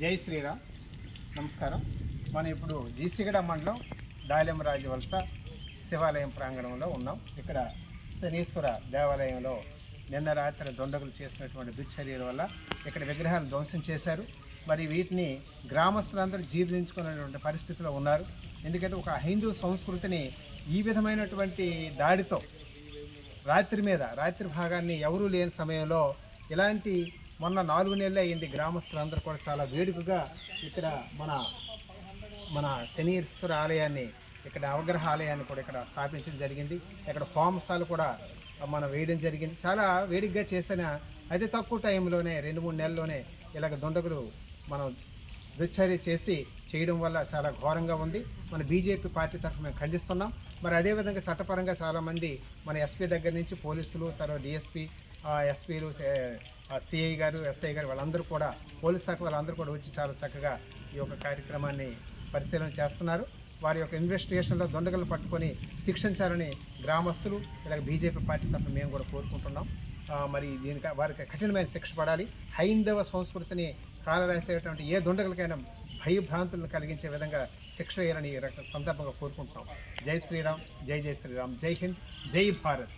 జై శ్రీరామ్. నమస్కారం. మనం ఇప్పుడు జీసిగడ మండలం దాలెమరాజు వలస శివాలయం ప్రాంగణంలో ఉన్నాం. ఇక్కడ శనీశ్వర దేవాలయంలో నిన్న రాత్రి దొండగులు చేసినటువంటి దుశ్చర్యల వల్ల ఇక్కడ విగ్రహాలు ధ్వంసం చేశారు. మరి వీటిని గ్రామస్తులందరూ జీర్ణించుకునేటువంటి పరిస్థితిలో ఉన్నారు. ఎందుకంటే ఒక హిందూ సంస్కృతిని ఈ విధమైనటువంటి దాడితో రాత్రి మీద రాత్రి భాగాన్ని ఎవరూ లేని సమయంలో ఇలాంటి మొన్న నాలుగు నెలలు అయింది గ్రామస్తులందరూ కూడా చాలా వేడుకగా ఇక్కడ మన మన శనీశ్వర ఆలయాన్ని ఇక్కడ అవగ్రహ ఆలయాన్ని కూడా ఇక్కడ స్థాపించడం జరిగింది. ఇక్కడ హోమసాలు కూడా మనం వేయడం జరిగింది. చాలా వేడిగ్గా చేసిన అతి తక్కువ టైంలోనే రెండు మూడు నెలల్లోనే ఇలాగ దుండగులు మనం దుశ్చర్య చేసి చేయడం వల్ల చాలా ఘోరంగా ఉంది. మన బీజేపీ పార్టీ తరఫు మేము ఖండిస్తున్నాం. మరి అదేవిధంగా చట్టపరంగా చాలామంది మన ఎస్పీ దగ్గర నుంచి పోలీసులు తర్వాత డిఎస్పీ ఎస్పీలు సిఐ గారు ఎస్ఐ గారు వాళ్ళందరూ కూడా పోలీస్ శాఖ వాళ్ళందరూ కూడా వచ్చి చాలా చక్కగా ఈ యొక్క కార్యక్రమాన్ని పరిశీలన చేస్తున్నారు. వారి యొక్క ఇన్వెస్టిగేషన్లో దొండగలు పట్టుకొని శిక్షించాలని గ్రామస్తులు ఇలాగ బీజేపీ పార్టీ తరఫున మేము కూడా కోరుకుంటున్నాం. మరి దీనికి వారికి కఠినమైన శిక్ష పడాలి. హైందవ సంస్కృతిని కాలరాసేటువంటి ఏ దొండగలకైనా భయభ్రాంతులను కలిగించే విధంగా శిక్ష వేయాలని సందర్భంగా కోరుకుంటున్నాం. జై శ్రీరామ్ జై జై శ్రీరామ్ జై హింద్ జై భారత్.